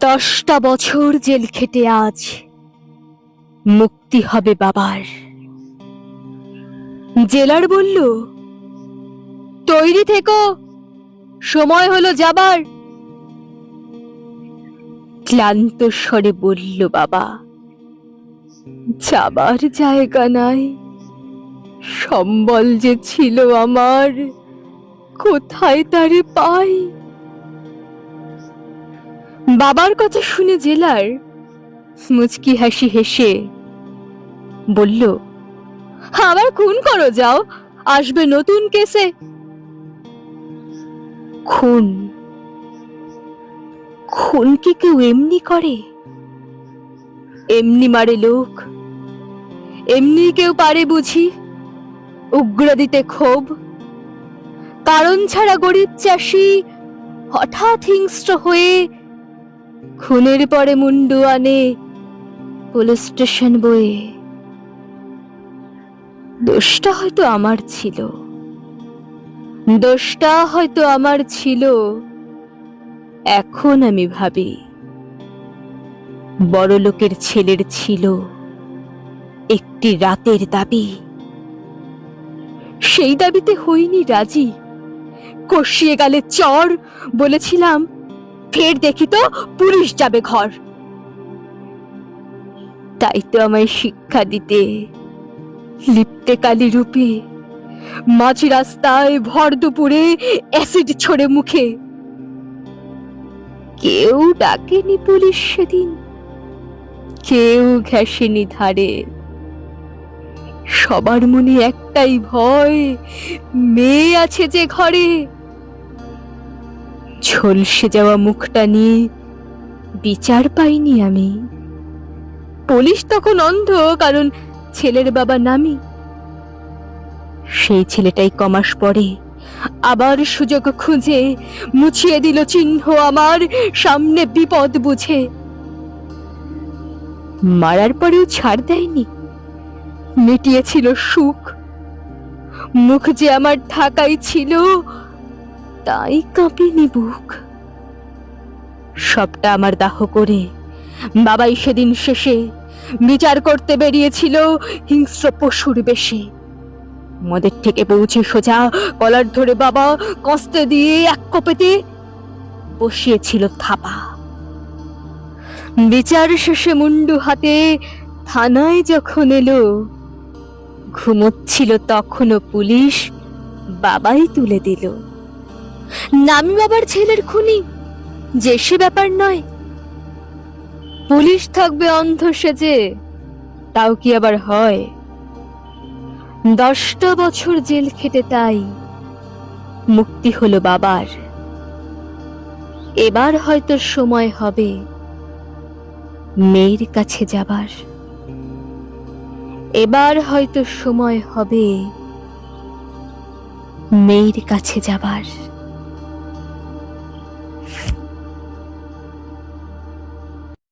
দশটা বছর জেল খেটে আজ মুক্তি হবে বাবার। জেলার বলল, তৈরি থেকো, সময় হলো যাবার। ক্লান্ত স্বরে বলল বাবা, যাবার জায়গা নাই, সম্বল যে ছিল আমার, কোথায় তারে পাই? বাবার কথা শুনে জেলার মুচকি হাসি হেসে বলল, আবার খুন করো যাও, আসবে নতুন কেসে। খুন? খুন কি কেউ এমনি করে? এমনি মারে লোক, এমনি কেউ পারে বুঝি উগ্র দিতে ক্ষোভ। কারণ ছাড়া গরিব চাষি হঠাৎ হিংস্র হয়ে খুনের পরে মুন্ডু আনে পুলিশ স্টেশন বয়ে দোষটা হয়তো আমার ছিল। দোষটা হয়তো আমার ছিল। এখন আমি ভাবি বড় লোকের ছেলের ছিল একটি রাতের দাবি। সেই দাবিতে হইনি রাজি। কষিয়ে গেলে চর বলেছিলাম ফের দেখি তো পুলিশ যাবে ঘর। তাই তো আমায় শিক্ষা দিতে, লিপ্তে কালি রূপে, মাঝ রাস্তায় ভর দুপুরে অ্যাসিড ছড়ে মুখে। কেউ ডাকেনি পুলিশ সেদিন, কেউ ঘেসেনি ধারে। সবার মনে একটাই ভয়, মেয়ে আছে যে ঘরে ঝলসে যাওয়া মুখটা নিয়ে বিচার পাইনি আমি। পুলিশ তখন অন্ধ, কারণ ছেলের বাবা নামি। সেই ছেলেটাই কমাস পরে আবার সুযোগ খুঁজে মুছিয়ে দিল চিহ্ন আমার সামনে বিপদ বুঝে। মারার পরেও ছাড় দেয়নি। মিটিয়েছিল সুখ। মুখ যে আমার ঢাকাই ছিল তাই কাঁপিনি বুক সবটা আমার দাহ করে। বাবাই সেদিন শেষে বিচার করতে বেরিয়েছিল হিংস্র পশুর বেশে। মদের থেকে পৌঁছে সোজা কলার ধরে বাবা কস্তে দিয়ে এক কোপেতে বসিয়েছিল থাপা। বিচার শেষে মুন্ডু হাতে থানায় যখন এলো, ঘুমোচ্ছিল তখনও পুলিশ বাবাই তুলে দিল। নামি বাবার ছেলের খুনি? যে সে ব্যাপার নয়। পুলিশ থাকবে অন্ধ সেজে, তাও কি আবার হয়? দশটা বছর জেল খেটে তাই মুক্তি হলো বাবার। এবার হয়তো সময় হবে মেয়ের কাছে যাবার। এবার হয়তো সময় হবে মেয়ের কাছে যাবার।